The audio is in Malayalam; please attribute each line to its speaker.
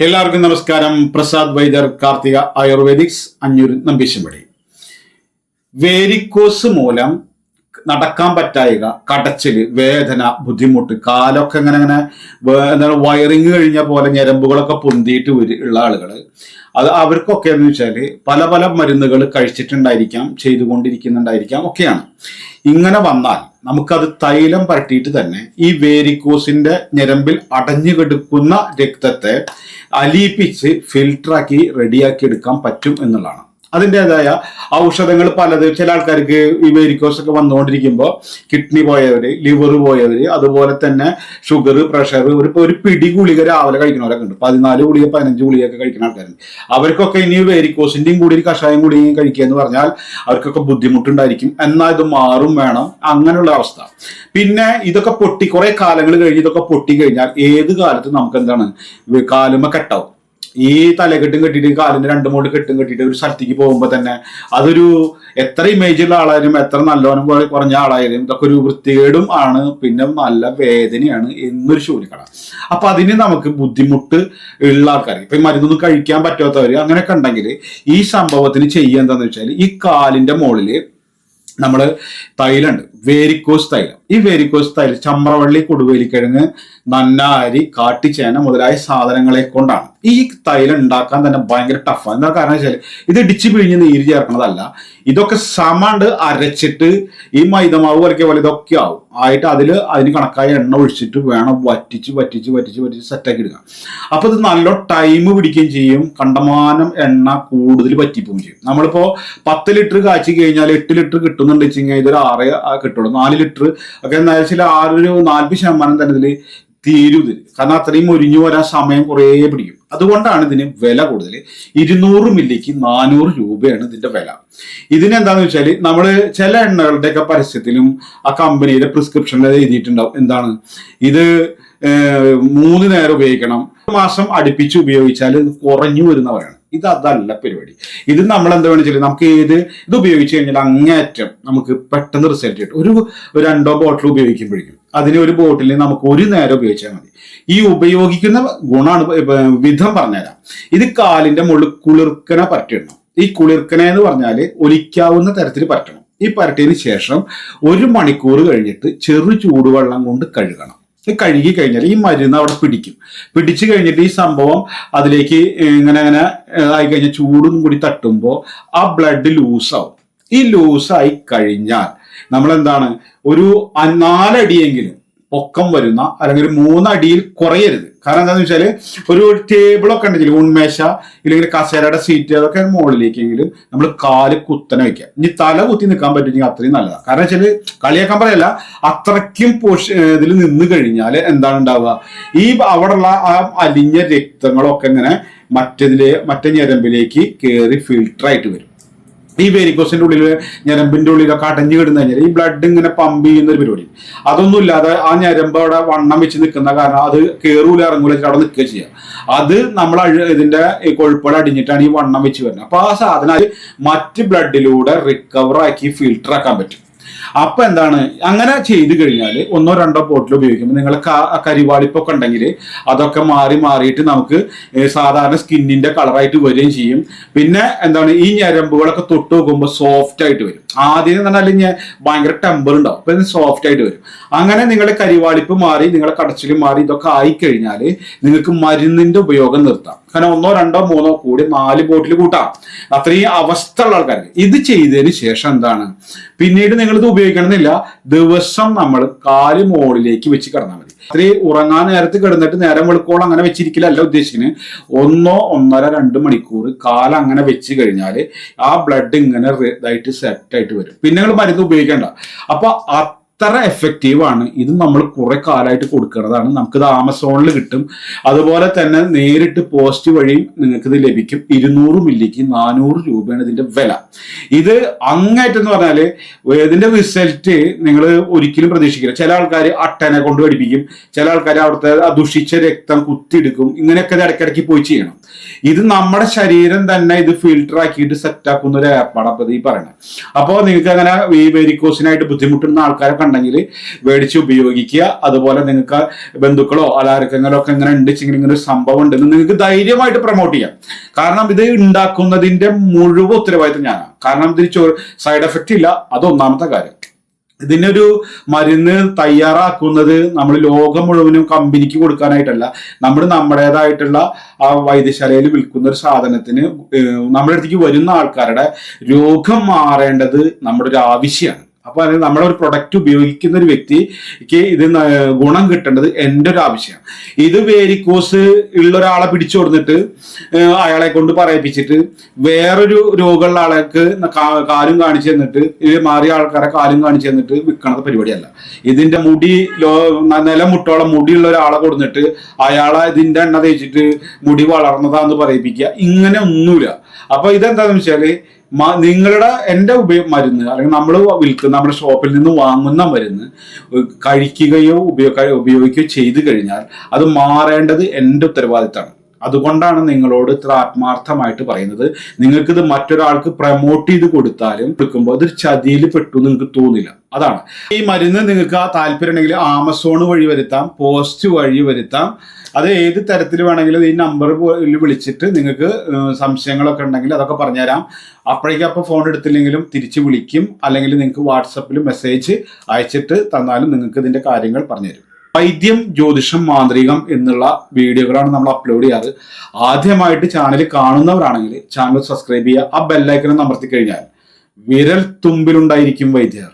Speaker 1: എല്ലാവർക്കും നമസ്കാരം. പ്രസാദ് വൈദർ കാർത്തിക ആയുർവേദിക്സ് അഞ്ഞൂർ നമ്പീശമ്പടി വേരിക്കോസ് മൂലം നടക്കാൻ പറ്റായിക കടച്ചിൽ വേദന ബുദ്ധിമുട്ട് കാലൊക്കെ ഇങ്ങനെ ഇങ്ങനെ എന്താ വയറിങ് കഴിഞ്ഞ പോലെ ഞരമ്പുകളൊക്കെ പൊന്തിയിട്ട് ഉള്ള ആളുകൾ അത് അവർക്കൊക്കെ എന്ന് വെച്ചാൽ പല പല മരുന്നുകൾ കഴിച്ചിട്ടുണ്ടായിരിക്കാം ചെയ്തുകൊണ്ടിരിക്കുന്നുണ്ടായിരിക്കാം ഒക്കെയാണ്. ഇങ്ങനെ വന്നാൽ നമുക്കത് തൈലം പരട്ടിയിട്ട് തന്നെ ഈ വേരിക്കോസിന്റെ ഞരമ്പിൽ അടഞ്ഞു കിടക്കുന്ന രക്തത്തെ അലിയിപ്പിച്ച് ഫിൽട്ടറാക്കി റെഡിയാക്കി എടുക്കാൻ പറ്റും എന്നുള്ളതാണ്. അതിന്റെതായ ഔഷധങ്ങൾ പലത് ചില ആൾക്കാർക്ക് ഈ വെരിക്കോസ് ഒക്കെ വന്നുകൊണ്ടിരിക്കുമ്പോൾ കിഡ്നി പോയവര് ലിവർ പോയവര് അതുപോലെ തന്നെ ഷുഗർ പ്രഷർ ഒരു ഒരു പിടി ഗുളിക രാവിലെ കഴിക്കുന്നവരൊക്കെ ഉണ്ട്. പതിനാല് ഗുളിക പതിനഞ്ച് ഗുളികയൊക്കെ കഴിക്കുന്ന ആൾക്കാരുണ്ട്. അവർക്കൊക്കെ ഇനി വെരിക്കോസിന്റെയും കൂടി ഒരു കഷായം ഗുളികയും കഴിക്കുക എന്ന് പറഞ്ഞാൽ അവർക്കൊക്കെ ബുദ്ധിമുട്ടുണ്ടായിരിക്കും. എന്നാൽ ഇത് മാറും വേണം. അങ്ങനെയുള്ള അവസ്ഥ. പിന്നെ ഇതൊക്കെ പൊട്ടി കുറെ കാലങ്ങൾ കഴിഞ്ഞ് ഇതൊക്കെ പൊട്ടി കഴിഞ്ഞാൽ ഏത് കാലത്തും നമുക്ക് എന്താണ് കാലുമ കെട്ടാവും. ഈ തലകെട്ടും കെട്ടിയിട്ട് കാലിന്റെ രണ്ട് മോട്ട് കെട്ടും കെട്ടിയിട്ട് ഒരു സ്ഥലത്തേക്ക് പോകുമ്പോൾ തന്നെ അതൊരു എത്ര ഇമേജുള്ള ആളായാലും എത്ര നല്ലവനും കുറഞ്ഞ ആളായാലും ഇതൊക്കെ ഒരു വൃത്തികേടും ആണ് പിന്നെ നല്ല വേദനയാണ് എന്നൊരു ശൂന്യക്കട അപ്പൊ അതിന് നമുക്ക് ബുദ്ധിമുട്ട് ഉള്ള ആൾക്കാർ ഇപ്പൊ മരുന്നൊന്നും കഴിക്കാൻ പറ്റാത്തവര് അങ്ങനെയൊക്കെ ഉണ്ടെങ്കിൽ ഈ സംഭവത്തിന് ചെയ്യുക എന്താണെന്ന് വെച്ചാൽ ഈ കാലിന്റെ മുകളിൽ നമ്മൾ തൈലുണ്ട് വേരിക്കോസ് തൈലം. ഈ വേരിക്കോസ് തൈലം ചമ്രവള്ളി കൊടുവേലിക്കിഴങ്ങ് നന്നാരി കാട്ടിച്ചേന മുതലായ സാധനങ്ങളെ കൊണ്ടാണ്. ഈ തൈലം ഉണ്ടാക്കാൻ തന്നെ ഭയങ്കര ടഫാണ് എന്താ കാരണം വെച്ചാൽ ഇത് ഇടിച്ച് പിഴിഞ്ഞ് നീര് ചേർക്കുന്നതല്ല ഇതൊക്കെ സമാണ്ട് അരച്ചിട്ട് ഈ മൈദമാവ് വരയ്ക്കിയ പോലെ ഇതൊക്കെ ആവും. ആയിട്ട് അതിൽ അതിന് കണക്കായ എണ്ണ ഒഴിച്ചിട്ട് വേണം വറ്റിച്ച് വറ്റിച്ച് വറ്റിച്ച് വറ്റിച്ച് സെറ്റാക്കി എടുക്കുക അപ്പൊ ഇത് നല്ല ടൈം പിടിക്കുകയും ചെയ്യും. കണ്ടമാനം എണ്ണ കൂടുതൽ പറ്റിപ്പോവുകയും ചെയ്യും. നമ്മളിപ്പോ പത്ത് ലിറ്റർ കാച്ചി കഴിഞ്ഞാൽ എട്ട് ലിറ്റർ കിട്ടുന്നുണ്ട് വെച്ച് കഴിഞ്ഞാൽ ഇതൊരു ആറ് കിട്ടുള്ളൂ. നാല് ലിറ്റർ ഒക്കെ എന്താ വെച്ചാൽ ആ ഒരു ശതമാനം തന്നെ ഇതിൽ തീരും ഇതിൽ കാരണം അത്രയും ഒരിഞ്ഞു വരാൻ സമയം കുറേ പിടിക്കും. അതുകൊണ്ടാണ് ഇതിന് വില കൂടുതൽ ഇരുന്നൂറ് മില്ലിക്ക് നാനൂറ് രൂപയാണ് ഇതിന്റെ വില. ഇതിനെന്താന്ന് വെച്ചാൽ നമ്മൾ ചില എണ്ണകളുടെയൊക്കെ പരസ്യത്തിലും ആ കമ്പനിയുടെ പ്രിസ്ക്രിപ്ഷനിൽ എഴുതിയിട്ടുണ്ടാവും. എന്താണ്? ഇത് മൂന്ന് നേരം ഉപയോഗിക്കണം. മാസം അടുപ്പിച്ച് ഉപയോഗിച്ചാൽ കുറഞ്ഞു വരുന്നവരാണ്. ഇത് അതല്ല പരിപാടി. ഇത് നമ്മൾ എന്താ വെച്ചാൽ നമുക്ക് ഏത് ഇത് ഉപയോഗിച്ച് കഴിഞ്ഞാൽ അങ്ങേറ്റം നമുക്ക് പെട്ടെന്ന് റിസൾട്ട് കിട്ടും. ഒരു രണ്ടോ ബോട്ടിൽ ഉപയോഗിക്കുമ്പോഴേക്കും അതിന് ഒരു ബോട്ടിൽ നമുക്ക് ഒരു നേരം ഉപയോഗിച്ചാൽ മതി. ഈ ഉപയോഗിക്കുന്ന ഗുണമാണ് വിധം പറഞ്ഞുതരാം. ഇത് കാലിന്റെ മുകളിൽ കുളിർക്കന പരട്ടിടണം ഈ കുളിർക്കന എന്ന് പറഞ്ഞാൽ ഒലിക്കാവുന്ന തരത്തിൽ പറ്റണം ഈ പരട്ടിയതിന് ശേഷം ഒരു മണിക്കൂർ കഴിഞ്ഞിട്ട് ചെറു ചൂടുവെള്ളം കൊണ്ട് കഴുകണം. കഴുകി കഴിഞ്ഞാൽ ഈ മരുന്ന് അവിടെ പിടിക്കും. പിടിച്ചു കഴിഞ്ഞിട്ട് ഈ സംഭവം അതിലേക്ക് ഇങ്ങനെ അങ്ങനെ ആയിക്കഴിഞ്ഞാൽ ആയി കഴിഞ്ഞാൽ ചൂടും കൂടി തട്ടുമ്പോൾ ആ ബ്ലഡ് ലൂസാവും ഈ ലൂസായി കഴിഞ്ഞാൽ നമ്മൾ എന്താണ് ഒരു നാലടിയെങ്കിലും പൊക്കം വരുന്ന അല്ലെങ്കിൽ ഒരു മൂന്നടിയിൽ കുറയരുത്. കാരണം എന്താണെന്ന് വെച്ചാൽ ഒരു ടേബിളൊക്കെ ഉണ്ടെങ്കിൽ ഉൺമേശ ഇല്ലെങ്കിൽ കസേരയുടെ സീറ്റ് അതൊക്കെ മുകളിലേക്കെങ്കിലും നമ്മൾ കാൽ കുത്തനെ വെക്കുക. ഇനി തല കുത്തി നിൽക്കാൻ പറ്റുമെങ്കിൽ അത്രയും നല്ലതാണ് കാരണം വെച്ചാൽ കളിയാക്കാൻ പറയല്ല അത്രയ്ക്കും പോഷ ഇതിൽ നിന്ന് കഴിഞ്ഞാൽ എന്താണ് ഉണ്ടാവുക? ഈ അവിടെയുള്ള ആ അലിഞ്ഞ രക്തങ്ങളൊക്കെ ഇങ്ങനെ മറ്റതിലെ മറ്റേ ഞരമ്പിലേക്ക് കയറി ഫിൽട്ടർ ആയിട്ട് വരും. ഈ വേരിക്കോസിന്റെ ഉള്ളിൽ ഞരമ്പിന്റെ ഉള്ളിലൊക്കെ അടഞ്ഞു കിടന്നു കഴിഞ്ഞാൽ ഈ ബ്ലഡ് ഇങ്ങനെ പമ്പ് ചെയ്യുന്ന ഒരു പരിപാടി. അതൊന്നുമില്ലാതെ ആ ഞരമ്പ് അവിടെ വണ്ണം വെച്ച് നിൽക്കുന്ന കാരണം അത് കയറൂല ഇറങ്ങൂല അവിടെ നിൽക്കുക ചെയ്യുക അത് നമ്മൾ ഇതിന്റെ കൊഴുപ്പുകൾ അടിഞ്ഞിട്ടാണ് ഈ വണ്ണം വെച്ച് വരുന്നത്. അപ്പൊ ആ സാധനം മറ്റ് ബ്ലഡിലൂടെ റിക്കവർ ആക്കി ഫിൽട്ടർ ആക്കാൻ പറ്റും. അപ്പൊ എന്താണ്? അങ്ങനെ ചെയ്തു കഴിഞ്ഞാൽ ഒന്നോ രണ്ടോ ബോട്ടിൽ ഉപയോഗിക്കുമ്പോൾ നിങ്ങൾ കരിവാളിപ്പൊക്കെ ഉണ്ടെങ്കിൽ അതൊക്കെ മാറി മാറിയിട്ട് നമുക്ക് സാധാരണ സ്കിന്നിന്റെ കളറായിട്ട് വരികയും ചെയ്യും. പിന്നെ എന്താണ്? ഈ ഞരമ്പുകളൊക്കെ തൊട്ട് നോക്കുമ്പോൾ സോഫ്റ്റ് ആയിട്ട് വരും. ആദ്യം എന്ന് പറഞ്ഞാൽ ഭയങ്കര ടെമ്പർ ഉണ്ടാവും. അപ്പൊ സോഫ്റ്റ് ആയിട്ട് വരും. അങ്ങനെ നിങ്ങൾ കരിവാളിപ്പ് മാറി നിങ്ങളെ കടച്ചിൽ മാറി ഇതൊക്കെ ആയിക്കഴിഞ്ഞാൽ നിങ്ങൾക്ക് മരുന്നിന്റെ ഉപയോഗം നിർത്താം. കാരണം ഒന്നോ രണ്ടോ മൂന്നോ കൂടി നാല് ബോട്ടിൽ കൂട്ടാം. അത്രയും അവസ്ഥ ഉള്ള ആൾക്കാർക്ക് ഇത് ചെയ്തതിന് ശേഷം എന്താണ്? പിന്നീട് നിങ്ങൾ ഇത് ഉപയോഗിക്കണമെന്നില്ല. ദിവസം നമ്മൾ കാൽ മോളിലേക്ക് വെച്ച് കിടന്നാൽ മതി. അത്രയും ഉറങ്ങാൻ നേരത്ത് കിടന്നിട്ട് നേരം വെളുക്കോളം അങ്ങനെ വെച്ചിരിക്കലല്ല ഉദ്ദേശിക്കുന്നത് ഒന്നോ ഒന്നര രണ്ട് മണിക്കൂർ കാല അങ്ങനെ വെച്ച് കഴിഞ്ഞാൽ ആ ബ്ലഡ് ഇങ്ങനെ ഇതായിട്ട് സെറ്റ് ആയിട്ട് വരും. പിന്നെ നിങ്ങൾ മരുന്ന് ഉപയോഗിക്കേണ്ട. അപ്പൊ അത്ര എഫക്റ്റീവ് ആണ്? ഇത് നമ്മൾ കുറെ കാലമായിട്ട് കൊടുക്കുന്നതാണ് നമുക്കിത് ആമസോണിൽ കിട്ടും. അതുപോലെ തന്നെ നേരിട്ട് പോസ്റ്റ് വഴിയും നിങ്ങൾക്കിത് ലഭിക്കും. ഇരുന്നൂറ് മില്ലിക്ക് നാനൂറ് രൂപയാണ് ഇതിന്റെ വില. ഇത് അങ്ങേറ്റം എന്ന് പറഞ്ഞാൽ ഇതിന്റെ റിസൾട്ട് നിങ്ങൾ ഒരിക്കലും പ്രതീക്ഷിക്കില്ല. ചില ആൾക്കാർ അട്ടനെ കൊണ്ട് പഠിപ്പിക്കും ചില ആൾക്കാർ അവിടുത്തെ ദുഷിച്ച രക്തം കുത്തിയെടുക്കും. ഇങ്ങനെയൊക്കെ ഇത് ഇടയ്ക്കിടയ്ക്ക് പോയി ചെയ്യണം. ഇത് നമ്മുടെ ശരീരം തന്നെ ഇത് ഫിൽട്ടർ ആക്കിയിട്ട് സെറ്റ് ആക്കുന്ന ഒരു ആപ്പാണ് അപ്പൊ ഈ പറയുന്നത്. അപ്പോൾ നിങ്ങൾക്ക് അങ്ങനെ ഈ വെരിക്കോസിനായിട്ട് ബുദ്ധിമുട്ടുന്ന ആൾക്കാരൊക്കെ ഉണ്ടെങ്കിൽ മേടിച്ച് ഉപയോഗിക്കുക. അതുപോലെ നിങ്ങൾക്ക് ബന്ധുക്കളോ അലാരക്കങ്ങളോ ഒക്കെ ഇങ്ങനെ ഉണ്ട് ഇങ്ങനെ ഒരു സംഭവം ഉണ്ടെന്ന് നിങ്ങൾക്ക് ധൈര്യമായിട്ട് പ്രൊമോട്ട് ചെയ്യാം. കാരണം ഇത് ഉണ്ടാക്കുന്നതിന്റെ മുഴുവൻ ഉത്തരവാദിത്വം ഞാനാണ്. കാരണം ഇതിന് സൈഡ് എഫക്റ്റ് ഇല്ല. അത് ഒന്നാമത്തെ കാര്യം. ഇതിനൊരു മരുന്ന് തയ്യാറാക്കുന്നത് നമ്മൾ ലോകം മുഴുവനും കമ്പനിക്ക് കൊടുക്കാനായിട്ടല്ല. നമ്മൾ നമ്മുടേതായിട്ടുള്ള ആ വൈദ്യശാലയിൽ വിൽക്കുന്ന ഒരു സാധനത്തിന് നമ്മുടെ അടുത്തേക്ക് വരുന്ന ആൾക്കാരുടെ രോഗം മാറേണ്ടത് നമ്മുടെ ഒരു ആവശ്യമാണ്. അപ്പൊ അത് നമ്മുടെ ഒരു പ്രൊഡക്റ്റ് ഉപയോഗിക്കുന്ന ഒരു വ്യക്തിക്ക് ഇത് ഗുണം കിട്ടേണ്ടത് എന്റെ ഒരു ആവശ്യമാണ് ഇത് വേരിക്കോസ് ഉള്ള ഒരാളെ പിടിച്ചു കൊടുത്തിട്ട് അയാളെ കൊണ്ട് പറയിപ്പിച്ചിട്ട് വേറൊരു രോഗമുള്ള ആൾക്ക് കാലും കാണിച്ചു തന്നിട്ട് ഇത് മാറിയ ആൾക്കാരെ കാലും കാണിച്ചു തന്നിട്ട് വിൽക്കണത് പരിപാടിയല്ല. ഇതിന്റെ മുടി ലോ നിലമുട്ടോളം മുടിയുള്ള ഒരാളെ കൊടുത്തിട്ട് അയാളെ ഇതിന്റെ എണ്ണ തേച്ചിട്ട് മുടി വളർന്നതാന്ന് പറയിപ്പിക്കുക. ഇങ്ങനെ ഒന്നുമില്ല. അപ്പൊ ഇതെന്താന്ന് വെച്ചാൽ നിങ്ങളുടെ എന്റെ ഉപയോ മരുന്ന് അല്ലെങ്കിൽ നമ്മൾ വിൽക്കുന്ന നമ്മുടെ ഷോപ്പിൽ നിന്ന് വാങ്ങുന്ന മരുന്ന് കഴിക്കുകയോ ഉപയോഗ ഉപയോഗിക്കുകയോ ചെയ്തു കഴിഞ്ഞാൽ അത് മാറേണ്ടത് എന്റെ ഉത്തരവാദിത്തമാണ്. അതുകൊണ്ടാണ് നിങ്ങളോട് ഇത്ര ആത്മാർത്ഥമായിട്ട് പറയുന്നത്. ഇത് മറ്റൊരാൾക്ക് പ്രമോട്ട് ചെയ്ത് കൊടുത്താലും കൊടുക്കുമ്പോൾ അതൊരു ചതിയിൽ പെട്ടു എന്ന് നിങ്ങൾക്ക് തോന്നില്ല. അതാണ്. ഈ മരുന്ന് നിങ്ങൾക്ക് ആ താല്പര്യം ഉണ്ടെങ്കിൽ ആമസോൺ വഴി വരുത്താം പോസ്റ്റ് വഴി വരുത്താം. അത് ഏത് തരത്തിൽ വേണമെങ്കിലും ഈ നമ്പർ വിളിച്ചിട്ട് നിങ്ങൾക്ക് സംശയങ്ങളൊക്കെ ഉണ്ടെങ്കിൽ അതൊക്കെ പറഞ്ഞുതരാം. അപ്പോഴേക്കും അപ്പോൾ ഫോൺ എടുത്തില്ലെങ്കിലും തിരിച്ച് വിളിക്കും. അല്ലെങ്കിൽ നിങ്ങൾക്ക് വാട്സപ്പിൽ മെസ്സേജ് അയച്ചിട്ട് തന്നാലും നിങ്ങൾക്ക് ഇതിന്റെ കാര്യങ്ങൾ പറഞ്ഞുതരും. വൈദ്യം ജ്യോതിഷം മാന്ത്രികം എന്നുള്ള വീഡിയോകളാണ് നമ്മൾ അപ്ലോഡ് ചെയ്യാറ്. ആദ്യമായിട്ട് ചാനൽ കാണുന്നവരാണെങ്കിൽ ചാനൽ സബ്സ്ക്രൈബ് ചെയ്യുക ആ ബെല്ലൈക്കനും അമർത്തി കഴിഞ്ഞാൽ വിരൽ തുമ്പിലുണ്ടായിരിക്കും വൈദ്യർ.